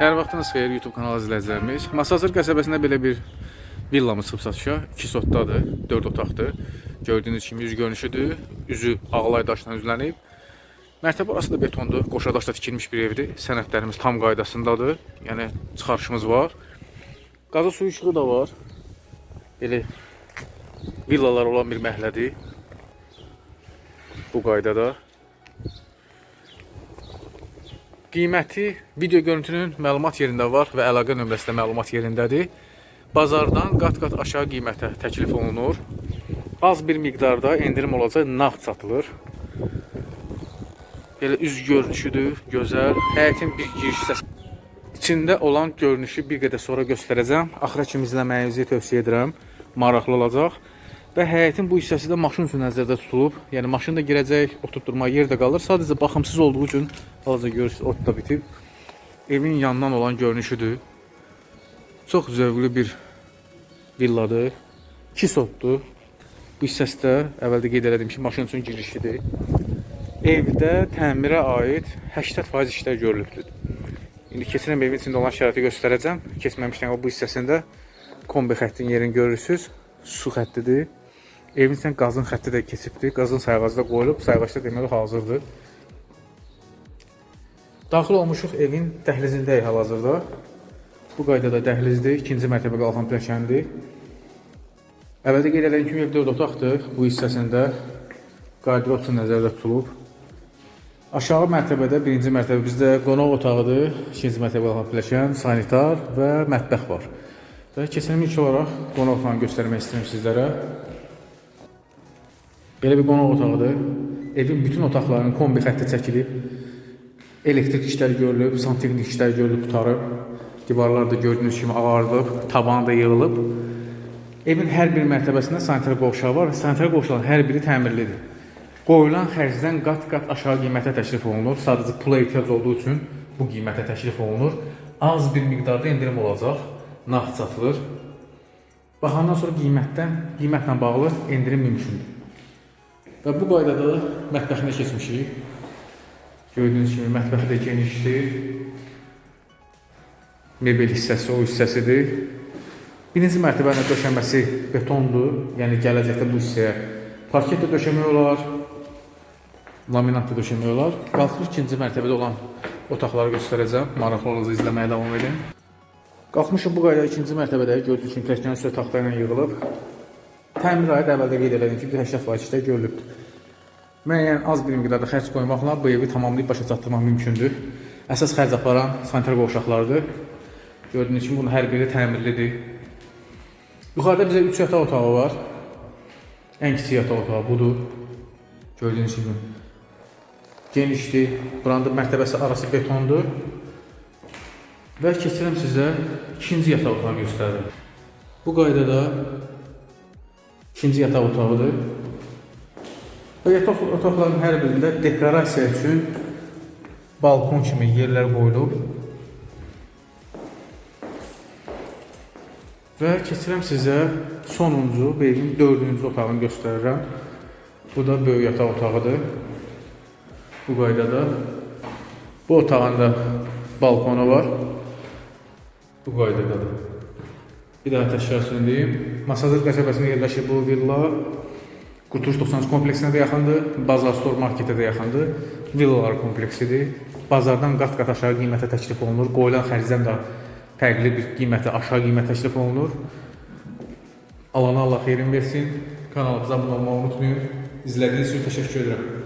Hər vaxtınız xeyir YouTube kanalı izləyicilərimiz. Masazır qəsəbəsində belə bir villamız çıxıb satışa. 2 sotdadır, 4 otaqdır. Gördüyünüz kimi yüz görünüşüdür. Üzü ağlay daşla üzlənib. Mərtəbə orası da betondur. Qoşa daşla tikilmiş bir evdir. Sənədlərimiz tam qaydasındadır. Yəni çıxarışımız var. Qazı suyu işığı da var. Belə villalar olan bir məhəllədir. Bu qaydada. Qiyməti video görüntünün məlumat yerində var və əlaqə nömrəsi də məlumat yerindədir. Bazardan qat-qat aşağı qiymətə təklif olunur. Az bir miqdarda endirim olacaq, nağd satılır. Belə üz görünüşüdür, gözəl. Həyətin bir giriş hissəsi. İçində olan görünüşü bir qədər sonra göstərəcəm. Axıra kimi izləməyinizi tövsiyə edirəm. Maraqlı olacaq. Və həyətin bu hissəsi də maşın üçün nəzərdə tutulub. Yəni maşın da girəcək, oturtdurma yer də qalır. Sadəcə baxımsız olduğu üçün hal-hazırda görürsüz ot da bitib. Evin yanından olan görünüşüdür. Çox zövqlü bir villadır. 2 sotdur. Bu hissəsi də əvvəldə qeyd elədim ki, maşın üçün girişidir. Evdə təmirə aid 80% işlər görülübdür. İndi keçirəm evin içində olan şəraiti göstərəcəm. Keçməmişdən bu hissəsində kombi xəttin yerini görürsüz. Su xəttidir. Evin içindən qazın xətti də keçibdir. Qazın sayğacı da qoyulub. Sayğac da deməli hazırdır. Daxil olmuşuq evin dəhlizindəyik hal-hazırda. Bu qaydada dəhlizdir. İkinci mərtəbə qalxan pilləkəndir. Əvvəldə qeyd edilən kimi ev 4 otaqdır. Bu hissəsində qardirob üçün nəzərdə tutulub. Aşağı mərtəbədə birinci mərtəbə bizdə qonaq otağıdır. İkinci mərtəbə qalxan pilləkən, sanitar və mətbəx var. Və keçən ilk olaraq qonaq otağını göstərmək istəyirəm sizlərə. Belə bir qonaq otağıdır. Evin bütün otaqlarının kombi xətti çəkilib. Elektrik işləri görülüb, santexnik işləri görülüb, qutarıb. Divarlar da gördüyünüz kimi ağardıb, tavanı da yığılıb. Evin hər bir mərtəbəsində sanitar qovşağı var. Sanitar qovşaların hər biri təmirlidir. Qoyulan xərcdən qat-qat aşağı qiymətə təklif olunur. Sadəcə pula ehtiyac olduğu üçün bu qiymətə təklif olunur. Az bir miqdarda endirim olacaq. Nağd satılır. Baxandan sonra qiymətdən, qiymətlə bağlı endirim mümkündür. Və bu qaydada mətbəxinə keçmişik. Gördüyünüz kimi mətbəxi də genişdir. Mebel hissəsi o hissəsidir. Birinci mərtəbənin döşəməsi betondur. Yəni gələcəkdə bu hissəyə parket də döşəmək olar, laminat da döşəmək olar. Qalxır ikinci mərtəbədə olan otaqları göstərəcəm. Maraqlı olacaq izləməyə davam edin. Qalxmışıq bu qaydada ikinci mərtəbədə gördüyünüz kimi pilləkənin üstə taxta ilə yığılıb. Təmir aid əvvəldə qeyd elədim ki, 80% işlər görülübdür. Müəyyən az bir miqdarda xərc qoymaqla bu evi tamamlayıb başa çatdırmaq mümkündür. Əsas xərc aparan sanitar qovşaqlardır. Gördüyünüz kimi bunun hər biri təmirlidir. Yuxarıda bizə 3 yataq otağı var. Ən kiçik yataq otağı budur. Gördüyünüz kimi genişdir. Buranın mərtəbəsi arası betondur. Və keçirəm sizə ikinci yataq otağını göstərirəm. Bu qaydada ikinci yataq otağıdır. Və yataq otaqların hər birində dekorasiya üçün balkon kimi yerlər qoyulub. Və keçirəm sizə sonuncu, bu evin dördüncü otağını göstərirəm. Bu da böyük yataq otağıdır. Bu qaydada. Bu otağın da balkonu var. Bu qaydadadır. Bir daha təkrar söyləyim. Masazır qəsəbəsində yerləşir bu villa. Qutuş 93 kompleksinə də yaxındır, Bazar Store marketə də yaxındır. Villalar kompleksidir. Bazardan qat-qat aşağı qiymətə təklif olunur. Qoyulan xərcdən də fərqli bir qiymətə, aşağı qiymət təklif olunur. Alana Allah xeyrin versin. Kanalımıza abunə olmağı unutmayın. İzlədiyiniz üçün təşəkkür edirəm.